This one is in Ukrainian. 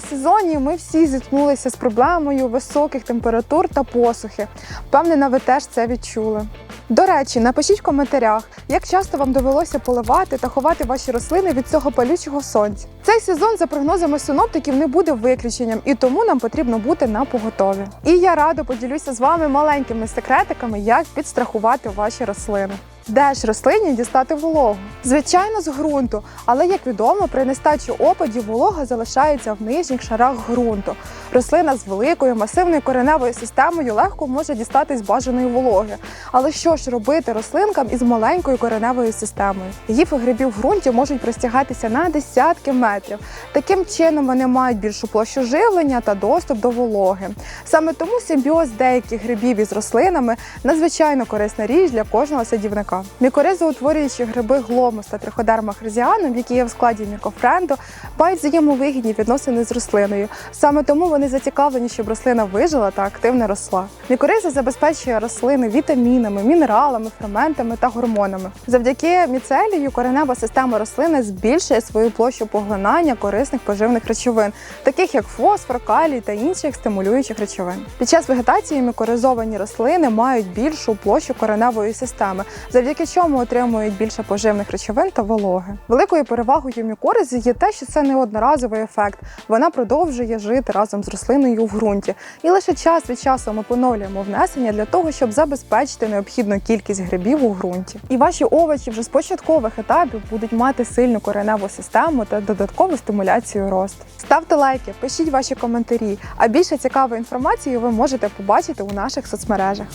сезоні ми всі зіткнулися з проблемою високих температур та посухи. Впевнена, ви теж це відчули. До речі, напишіть в коментарях, як часто вам довелося поливати та ховати ваші рослини від цього палючого сонця. Цей сезон, за прогнозами синоптиків, не буде виключенням, і тому нам потрібно бути на поготові. І я радо поділюся з вами маленькими секретиками, як підстрахувати ваші рослини. Де ж рослині дістати вологу? Звичайно, з ґрунту, але як відомо, при нестачі опадів волога залишається в нижніх шарах ґрунту. Рослина з великою масивною кореневою системою легко може дістатись бажаної вологи. Але що ж робити рослинкам із маленькою кореневою системою? Гіфи грибів в ґрунті можуть простягатися на десятки метрів. Таким чином вони мають більшу площу живлення та доступ до вологи. Саме тому симбіоз деяких грибів із рослинами надзвичайно корисна річ для кожного садівника. Мікоризоутворюючі гриби гломус та триходерма хризіанум, які є в складі мікофренду, мають взаємовигідні відносини з рослиною. Саме тому вони зацікавлені, щоб рослина вижила та активно росла. Мікориза забезпечує рослини вітамінами, мінералами, ферментами та гормонами. Завдяки міцелію коренева система рослини збільшує свою площу поглинання корисних поживних речовин, таких як фосфор, калій та інших стимулюючих речовин. Під час вегетації мікоризовані рослини мають більшу площу кореневої системи, завдяки чому отримують більше поживних речовин та вологи. Великою перевагою мікоризи є те, що це не одноразовий ефект. Вона продовжує жити разом з рослиною в ґрунті. І лише час від часу ми поновлюємо внесення для того, щоб забезпечити необхідну кількість грибів у ґрунті. І ваші овочі вже з початкових етапів будуть мати сильну кореневу систему та додаткову стимуляцію росту. Ставте лайки, пишіть ваші коментарі. А більше цікавої інформації ви можете побачити у наших соцмережах.